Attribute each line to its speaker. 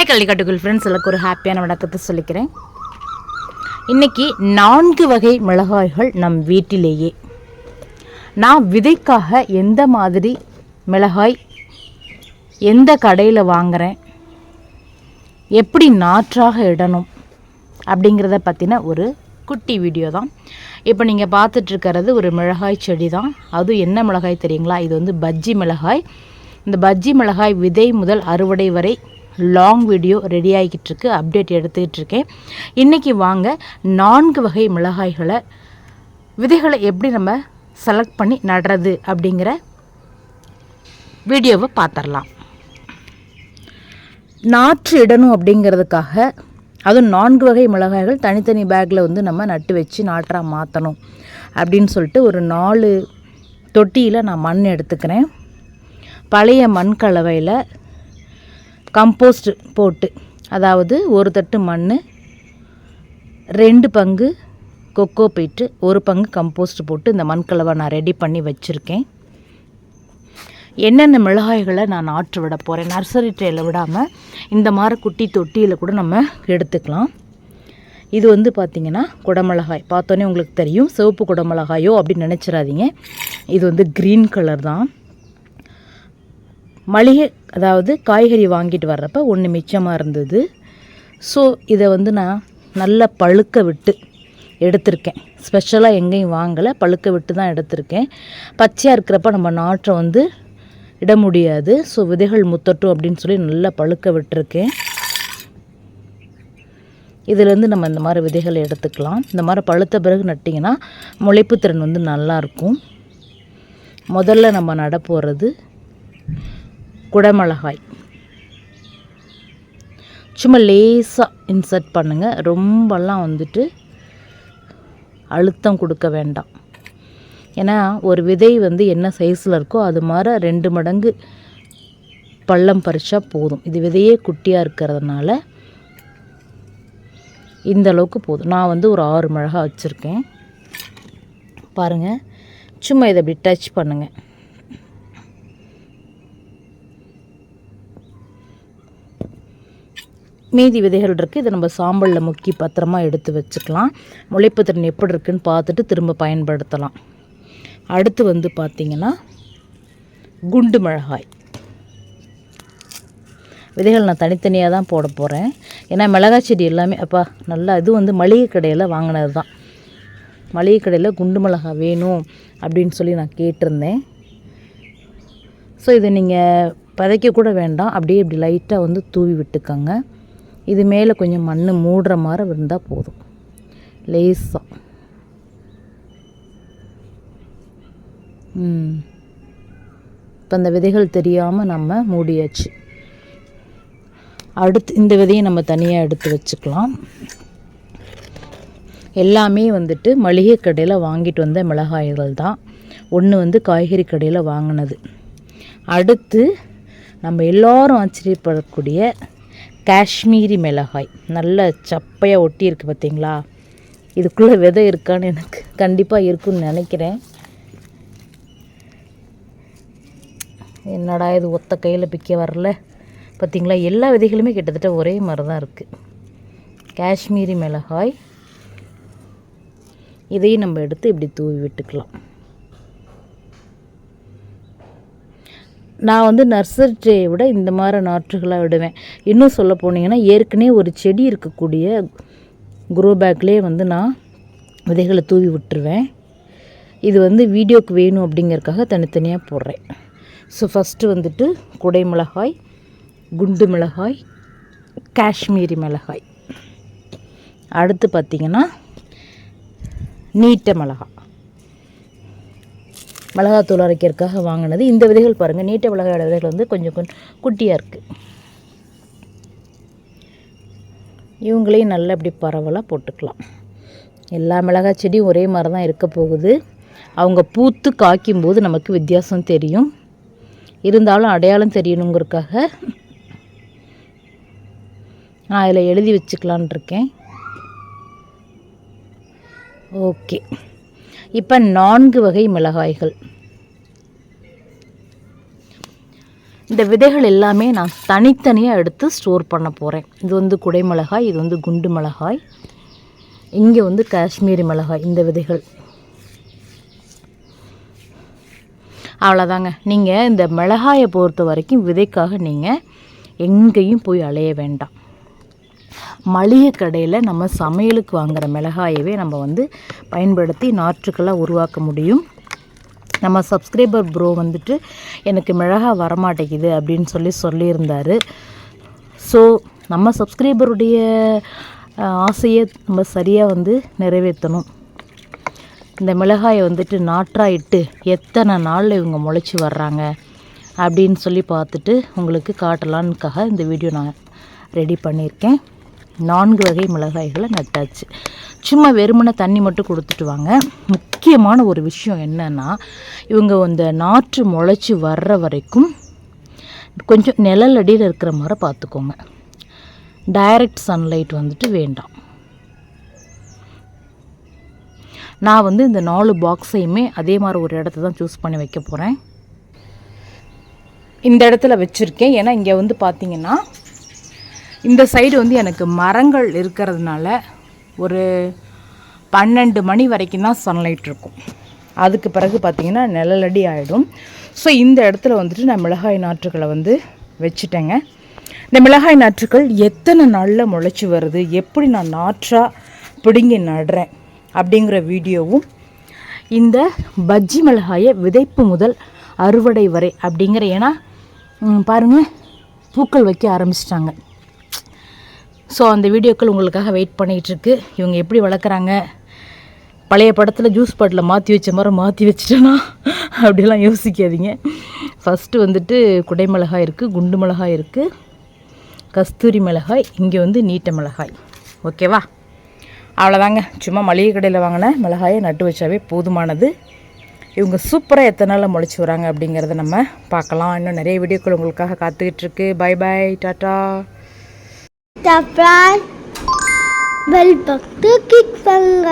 Speaker 1: Hi கள்ளிக்காட்டுக்குள் friends எல்லாருக்கும் ஒரு ஹாப்பியான வணக்கத்தை சொல்லிக்கிறேன். இன்னைக்கு நான்கு வகை மிளகாய்கள் நம் வீட்டிலேயே. நான் விதைக்காக எந்த மாதிரி மிளகாய் எந்த கடையில் வாங்குறேன் எப்படி நாற்றாக இடணும் அப்படிங்கிறத பற்றின ஒரு குட்டி வீடியோ தான். இப்போ நீங்கள் பார்த்துட்ருக்கிறது ஒரு மிளகாய் செடி தான். அதுவும் என்ன மிளகாய் தெரியுங்களா? இது வந்து பஜ்ஜி மிளகாய். இந்த பஜ்ஜி மிளகாய் விதை முதல் அறுவடை வரை லாங் வீடியோ ரெடி ஆகிக்கிட்டு இருக்கு அப்டேட் எடுத்துக்கிட்டு இருக்கேன் இன்றைக்கி வாங்க நான்கு வகை மிளகாய்களை விதைகளை எப்படி நம்ம செலக்ட் பண்ணி நடுறது அப்படிங்கிற வீடியோவை பார்த்துடலாம் நாற்று இடணும் அப்படிங்கிறதுக்காக அதுவும் நான்கு வகை மிளகாய்கள் தனித்தனி பேக்கில் வந்து நம்ம நட்டு வச்சு நாற்றாக மாற்றணும் அப்படின்னு சொல்லிட்டு ஒரு நாலு தொட்டியில் நான் மண் எடுத்துக்கிறேன். பழைய மண் கலவையில் கம்போஸ்ட் போட்டு அதாவது ஒரு தட்டு மண் ரெண்டு பங்கு கொக்கோ பீட்டு ஒரு பங்கு கம்போஸ்ட் போட்டு இந்த மண் கலவை நான் ரெடி பண்ணி வச்சுருக்கேன். என்னென்ன மிளகாய்களை நான் நாற்று விட போகிறேன் நர்சரி ட்ரேயில் விடாமல் இந்த மாதிரி குட்டி தொட்டியில் கூட நம்ம எடுத்துக்கலாம். இது வந்து பார்த்திங்கன்னா குடமிளகாய். பார்த்தோன்னே உங்களுக்கு தெரியும் சிவப்பு குடமிளகாயோ அப்படின்னு நினச்சிடாதீங்க. இது வந்து க்ரீன் கலர் தான். மளிகை அதாவது காய்கறி வாங்கிட்டு வர்றப்ப ஒன்று மிச்சமாக இருந்தது. ஸோ இதை வந்து நான் நல்லா பழுக்க விட்டு எடுத்திருக்கேன். ஸ்பெஷலாக எங்கேயும் வாங்கலை பழுக்க விட்டு தான் எடுத்திருக்கேன். பச்சையாக இருக்கிறப்ப நம்ம நாற்றை வந்து இட முடியாது. ஸோ விதைகள் முத்தட்டும் அப்படின்னு சொல்லி நல்லா பழுக்க விட்டுருக்கேன். இதுலேருந்து நம்ம இந்த மாதிரி விதைகளை எடுத்துக்கலாம். இந்த மாதிரி பழுத்த பிறகு நட்டிங்கன்னா முளைப்பு திறன் வந்து நல்லாயிருக்கும் முதல்ல நம்ம நட போகிறது குடமிளகாய். சும்மா லேசாக இன்சர்ட் பண்ணுங்கள் ரொம்பலாம் வந்துட்டு அழுத்தம் கொடுக்க வேண்டாம். ஏன்னா ஒரு விதை வந்து என்ன சைஸில் இருக்கோ அது மாதிரி ரெண்டு மடங்கு பள்ளம் பறித்தா போதும். இது விதையே குட்டியாக இருக்கிறதுனால இந்த அளவுக்கு போதும். நான் வந்து ஒரு ஆறு மிளகா வச்சுருக்கேன். பாருங்கள் சும்மா இதை அப்படி டச் பண்ணுங்கள் மீதி விதைகள் இருக்குது இதை நம்ம சாம்பலில் முக்கி பத்திரமா எடுத்து வச்சுக்கலாம். முளைப்பு திறன் எப்படி இருக்குன்னு பார்த்துட்டு திரும்ப பயன்படுத்தலாம். அடுத்து வந்து பார்த்திங்கன்னா குண்டு மிளகாய். விதைகள் நான் தனித்தனியாக தான் போட போகிறேன் ஏன்னா மிளகாய் செடி எல்லாமே அப்பா நல்லா இது வந்து மளிகை கடையில் வாங்கினது தான். மளிகை கடையில் குண்டு மிளகாய் வேணும் அப்படின்னு சொல்லி நான் கேட்டிருந்தேன். ஸோ இதை நீங்கள் பதைக்க கூட வேண்டாம். அப்படியே இப்படி லைட்டாக வந்து தூவி விட்டுக்கோங்க. இது மேலே கொஞ்சம் மண் மூடுற மாதிரி இருந்தால் போதும். லேசாக இப்போ அந்த விதைகள் தெரியாமல் நம்ம மூடியாச்சு. அடுத்து இந்த விதையை நம்ம தனியாக எடுத்து வச்சுக்கலாம். எல்லாமே வந்துட்டு மளிகை கடையில் வாங்கிட்டு வந்த மிளகாய்கள் தான். ஒன்று வந்து காய்கறி கடையில் வாங்கினது. அடுத்து நம்ம எல்லோரும் ஆச்சரியப்படக்கூடிய காஷ்மீரி மிளகாய். நல்ல சப்பையாக ஒட்டி இருக்குது பார்த்தீங்களா? இதுக்குள்ளே விதை இருக்கான்னு எனக்கு கண்டிப்பாக இருக்குன்னு நினைக்கிறேன். என்னடா இது ஒத்த கையில் பிக்க வரல? பார்த்தீங்களா? எல்லா விதைகளுமே கிட்டத்தட்ட ஒரே மாதிரி தான் இருக்குது காஷ்மீரி மிளகாய். இதையும் நம்ம எடுத்து இப்படி தூவி விட்டுக்கலாம். நான் வந்து நர்சரி ட்ரேயை விட இந்த மாதிரி நாற்றுகளாக விடுவேன். இன்னும் சொல்ல போனீங்கன்னா ஏற்கனவே ஒரு செடி இருக்கக்கூடிய குரோ பேக்லேயே வந்து நான் விதைகளை தூவி விட்டுருவேன். இது வந்து வீடியோக்கு வேணும் அப்படிங்கிறதுக்காக தனித்தனியாக போடுறேன். ஸோ ஃபஸ்ட்டு வந்துட்டு குடை மிளகாய் குண்டு மிளகாய் காஷ்மீரி மிளகாய். அடுத்து பார்த்திங்கன்னா நீட்ட மிளகாய். மிளகாத்தூள் அரைக்கிறதுக்காக வாங்கினது. இந்த விதைகள் பாருங்கள் நீட்ட மிளகாயோட விதைகள் வந்து கொஞ்சம் கொஞ்சம் குட்டியாக இருக்குது இவங்களையும் நல்லா இப்படி பரவலாக போட்டுக்கலாம். எல்லா மிளகாய் செடியும் ஒரே மாதிரி தான் இருக்க போகுது. அவங்க பூத்து காய்க்கும் போது நமக்கு வித்தியாசம் தெரியும். இருந்தாலும் அடையாளம் தெரியணுங்கிறதுக்காக நான் அதில் எழுதி வச்சுக்கலான் இருக்கேன். ஓகே. இப்போ நான்கு வகை மிளகாய்கள். இந்த விதைகள் எல்லாமே நான் தனித்தனியாக எடுத்து ஸ்டோர் பண்ண போகிறேன் இது வந்து குடைமிளகாய் இது வந்து குண்டு மிளகாய் இங்கே வந்து காஷ்மீரி மிளகாய் இந்த விதைகள். அவ்வளோதாங்க நீங்கள் இந்த மிளகாயை பொறுத்த வரைக்கும் விதைக்காக நீங்கள் எங்கேயும் போய் அலைய வேண்டாம். மளிகை கடையில் நம்ம சமையலுக்கு வாங்குகிற மிளகாயவே நம்ம வந்து பயன்படுத்தி நாற்றுக்களாக உருவாக்க முடியும். நம்ம சப்ஸ்கிரைபர் ப்ரோ வந்துட்டு எனக்கு மிளகா வரமாட்டேங்குது அப்படின்னு சொல்லி சொல்லியிருந்தார். ஸோ நம்ம சப்ஸ்கிரைபருடைய ஆசையை நம்ம சரியாக வந்து நிறைவேற்றணும். இந்த மிளகாயை வந்துட்டு நாற்றாயிட்டு எத்தனை நாளில் இவங்க முளைச்சி வர்றாங்க அப்படின்னு சொல்லி பார்த்துட்டு உங்களுக்கு காட்டலான்னுக்காக இந்த வீடியோ நான் ரெடி பண்ணியிருக்கேன். நான்கு வகை மிளகாய்களை நட்டாச்சு. சும்மா வெறுமனை தண்ணி மட்டும் கொடுத்துட்டு வாங்க. முக்கியமான ஒரு விஷயம் என்னென்னா இவங்க இந்த நாற்று முளைச்சி வர்ற வரைக்கும் கொஞ்சம் நிழல் அடியில் இருக்கிற மாதிரி பார்த்துக்கோங்க. டைரக்ட் சன்லைட் வந்துட்டு வேண்டாம். நான் வந்து இந்த நாலு பாக்ஸையுமே அதே மாதிரி ஒரு இடத்த தான் சூஸ் பண்ணி வைக்க போகிறேன் இந்த இடத்துல வச்சுருக்கேன். ஏன்னா இங்கே வந்து பார்த்தீங்கன்னா இந்த சைடு வந்து எனக்கு மரங்கள் இருக்கிறதுனால ஒரு பன்னெண்டு மணி வரைக்கும் தான் சன்லைட் இருக்கும். அதுக்கு பிறகு பார்த்திங்கன்னா நிழலடி ஆகிடும் ஸோ இந்த இடத்துல வந்துட்டு நான் மிளகாய் நாற்றுகளை வந்து வச்சுட்டேங்க. இந்த மிளகாய் நாற்றுகள் எத்தனை நாளில் முளைச்சி வருது எப்படி நான் நாற்றாக பிடுங்கி நடுறேன் அப்படிங்கிற வீடியோவும் இந்த பஜ்ஜி மிளகாயை விதைப்பு முதல் அறுவடை வரை அப்படிங்கிற ஏன்னா பாருங்கள் பூக்கள் வைக்க ஆரம்பிச்சிட்டாங்க. ஸோ அந்த வீடியோக்கள் உங்களுக்காக வெயிட் பண்ணிகிட்ருக்கு இவங்க எப்படி வளர்க்குறாங்க? பழைய படத்தில் ஜூஸ் பாட்டில் மாற்றி வச்ச மாதிரி மாற்றி வச்சுட்டேனா? அப்படிலாம் யோசிக்காதீங்க. ஃபஸ்ட்டு வந்துட்டு குடை மிளகாய் இருக்குது குண்டு மிளகாய் இருக்குது கஸ்தூரி மிளகாய் இங்கே வந்து நீட்ட மிளகாய். ஓகேவா அவ்வளோதாங்க சும்மா மளிகை கடையில் வாங்கின மிளகாயை நட்டு வச்சாவே போதுமானது. இவங்க சூப்பராக எத்தனை நாளில் முளைச்சி வராங்க அப்படிங்கிறத நம்ம பார்க்கலாம். இன்னும் நிறைய வீடியோக்கள் உங்களுக்காக காத்துக்கிட்டு இருக்கு பை பாய் டாட்டா
Speaker 2: சப்ஸ்கிரைப் பெல் பக்து கிளிக் பண்ணுங்க